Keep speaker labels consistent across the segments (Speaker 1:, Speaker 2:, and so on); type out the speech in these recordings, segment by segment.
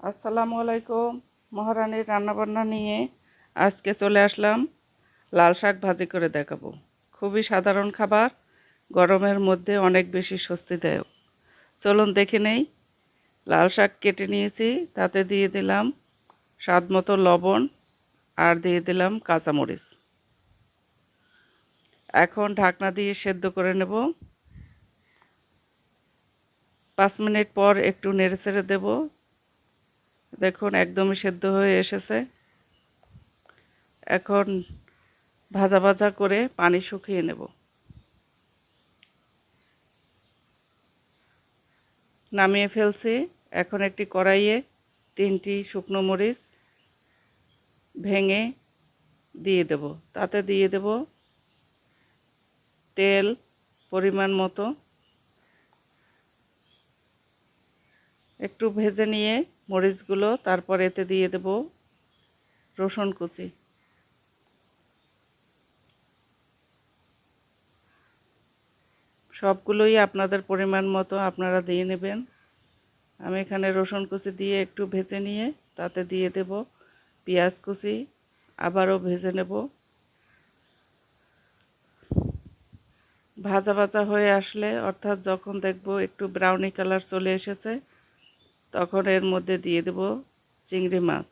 Speaker 1: আসসালামু আলাইকুম। মহারানীর রান্নাবান্না নিয়ে আজকে চলে আসলাম। লাল শাক ভাজি করে দেখাবো। খুবই সাধারণ খাবার, গরমের মধ্যে অনেক বেশি স্বস্তিদায়ক। চলুন দেখে নেই, লাল শাক কেটে নিয়েছি, তাতে দিয়ে দিলাম স্বাদ মতো লবণ আর দিয়ে দিলাম কাঁচামরিচ। এখন ঢাকনা দিয়ে সেদ্ধ করে নেব। পাঁচ মিনিট পর একটু নেড়ে ছেড়ে দেবো। দেখুন, একদমই সেদ্ধ হয়ে এসেছে। এখন ভাজা ভাজা করে পানি শুকিয়ে নেব। নামিয়ে ফেলছি। এখন একটি কড়াইয়ে তিনটি শুকনো মরিচ ভেঙে দিয়ে দেব। তাতে দিয়ে দেব তেল পরিমাণ মতো। একটু ভেজে নিয়ে মরিচগুলো, তারপর এতে দিয়ে দেব রসুন কুচি। সবগুলোই আপনাদের পরিমাণ মতো আপনারা দিয়ে নেবেন। আমি এখানে রসুন কুচি দিয়ে একটু ভেজে নিয়ে তাতে দিয়ে দেব পেঁয়াজ কুচি, আবারও ভেজে নেব। ভাজা ভাজা হয়ে আসলে, অর্থাৎ যখন দেখব একটু ব্রাউনি কালার চলে এসেছে তখন এর মধ্যে দিয়ে দেব চিংড়ি মাছ।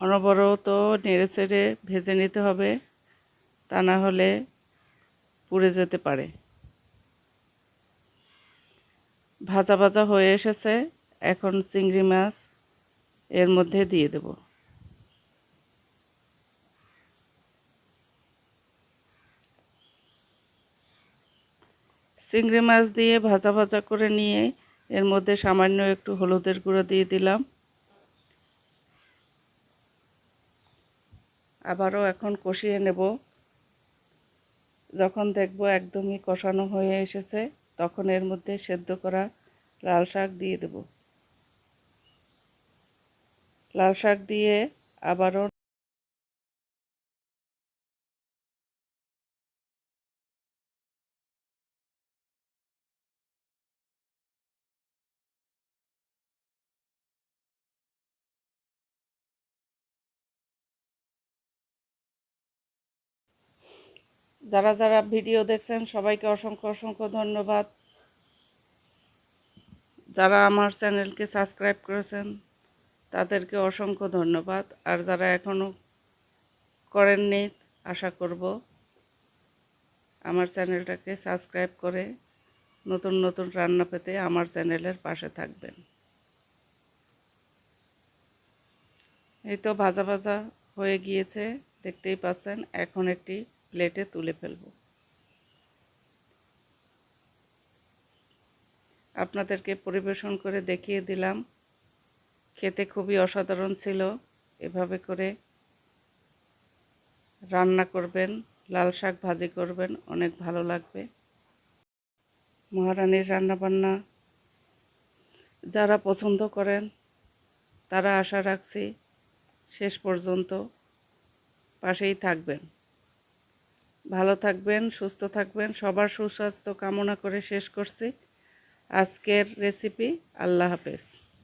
Speaker 1: অনবরত নেড়ে চেড়ে ভেজে নিতে হবে, তা না হলে পুড়ে যেতে পারে। ভাজা ভাজা হয়ে এসেছে, এখন চিংড়ি মাছ এর মধ্যে দিয়ে দেব। চিংড়ি মাছ দিয়ে ভাজা ভাজা করে নিয়ে এর মধ্যে সামান্য একটু হলুদের গুঁড়ো দিয়ে দিলাম। আবারও এখন কষিয়ে নেব। যখন দেখব একদমই কষানো হয়ে এসেছে, তখন এর মধ্যে সেদ্ধ করা লাল শাক দিয়ে দেব। লাল শাক দিয়ে আবারও যারা যারা ভিডিও দেখছেন, সবাইকে অসংখ্য অসংখ্য ধন্যবাদ। যারা আমার চ্যানেলকে সাবস্ক্রাইব করেছেন, তাদেরকে অসংখ্য ধন্যবাদ। আর যারা এখনও করেননি, আশা করব আমার চ্যানেলটাকে সাবস্ক্রাইব করে নতুন নতুন রান্না পেতে আমার চ্যানেলের পাশে থাকবেন। এই তো ভাজা ভাজা হয়ে গিয়েছে, দেখতেই পাচ্ছেন, এখন একটি প্লেটে তুলে ফেলব। আপনাদেরকে পরিবেশন করে দেখিয়ে দিলাম। খেতে খুবই অসাধারণ ছিল। এভাবে করে রান্না করবেন, লাল শাক ভাজি করবেন, অনেক ভালো লাগবে। মহারানীর রান্নাবান্না যারা পছন্দ করেন, তারা আশা রাখছি শেষ পর্যন্ত পাশেই থাকবেন। ভালো থাকবেন সুস্থ থাকবেন। সবার সুস্বাস্থ্য কামনা করে শেষ করছি। আজকের রেসিপি আল্লাহ হাফেজ।